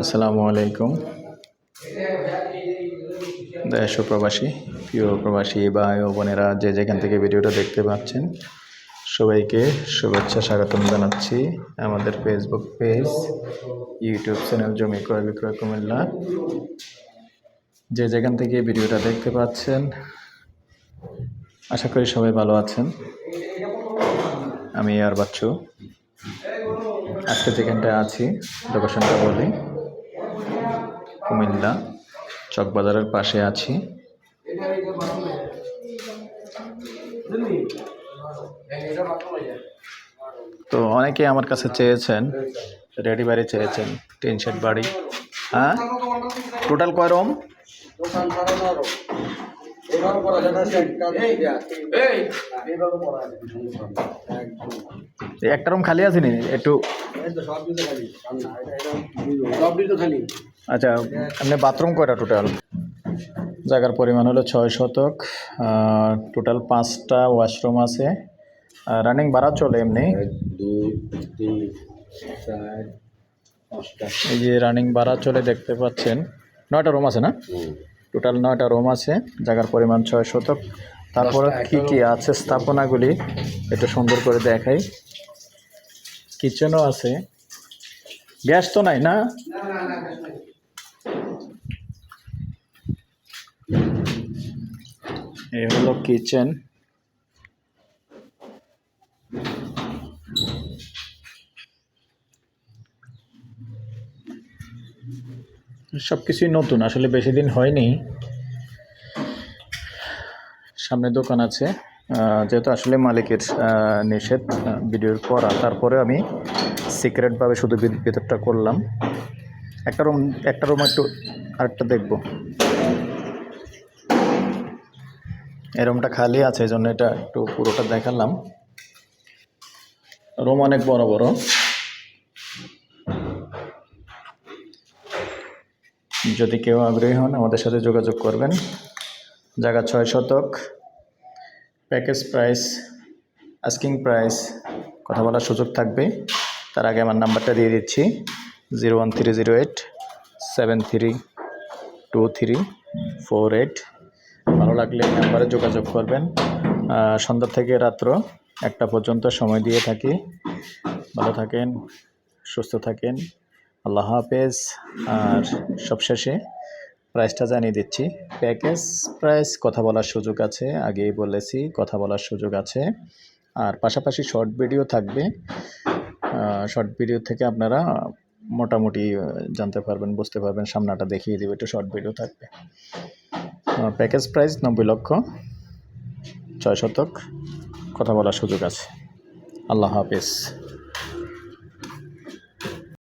আসসালামু আলাইকুম। দেশ প্রবাসী, প্রিয় প্রবাসী ও বোনেরা যে যেখান থেকে ভিডিওটা দেখতে পাচ্ছেন, সবাইকে শুভেচ্ছা স্বাগতম জানাচ্ছি আমাদের ফেসবুক পেজ ইউটিউব চ্যানেল জমি ক্রয় বিক্রয় কুমিল্লা। যে যেখান থেকে ভিডিওটা দেখতে পাচ্ছেন, আশা করি সবাই ভালো আছেন। আমি আর বাচ্চু। আজকে যেখানটায় আছি লোকেশনটা বলি। কুমিল্লা চকবাজারের পাশে আছি। তো অনেকে আমার কাছে চেয়েছেন, রেডি বাড়ি চেয়েছেন, টিন শেড বাড়ি। হ্যাঁ? টোটাল কয় রুম? একটা রুম খালি আছে নি? একটু আচ্ছা আপনি বাথরুম কয়টা টোটাল জায়গার পরিমাণ হলো ছয় শতক। টোটাল পাঁচটা ওয়াশরুম আছে। রানিং ভাড়া চলে এমনি। এই যে রানিং ভাড়া চলে দেখতে পাচ্ছেন। নয়টা রুম আছে না? টোটাল নয়টা রুম আছে। জায়গার পরিমাণ ছয় শতক। তারপরে কি কি আছে স্থাপনাগুলি? একটু সুন্দর করে দেখাই। কিচেনও আছে। গ্যাস তো নাই না? এই হলো কিচেন সব কিছুই নতুন, আসলে বেশি দিন হয়নি। সামনে দোকান আছে। যেহেতু আসলে মালিকের নিষেধ ভিডিওর করা, তারপরে আমি সিক্রেটভাবে শুধু ভেতরটা করলাম। একটা রুম একটা রুম একটু আরেকটা দেখব। এই রুমটা খালি আছে, এই জন্য এটা একটু পুরোটা দেখালাম। রুম অনেক বড় বড়। যদি কেউ আগ্রহী হন, আমাদের সাথে যোগাযোগ করবেন। জায়গা ছয় শতক। প্যাকেজ প্রাইস, আস্কিং প্রাইস, কথা বলার সুযোগ থাকবে। তার আগে আমার নাম্বারটা দিয়ে দিচ্ছি, zero one three zero eight, seven three two three four eight. ভালো লাগলে এই নাম্বারে যোগাযোগ করবেন। সন্ধ্যা থেকে রাত্র একটা পর্যন্ত সময় দিয়ে থাকি। ভালো থাকেন, সুস্থ থাকেন। আল্লাহ হাফেজ। আর সবশেষে প্রাইসটা জানিয়ে দিচ্ছি। প্যাকেজ প্রাইস কথা বলার সুযোগ আছে, আগেই বলেছি, কথা বলার সুযোগ আছে। আর পাশাপাশি শর্ট ভিডিও থাকবে। শর্ট ভিডিও থেকে আপনারা মোটামুটি জানতে পারবেন, বুঝতে পারবেন, সামনাটা দেখিয়ে দেবে, একটু শর্ট ভিডিও থাকবে। প্যাকেজ প্রাইস নব্বই লক্ষ ছয় শতক, কথা বলার সুযোগ আছে। আল্লাহ হাফেজ।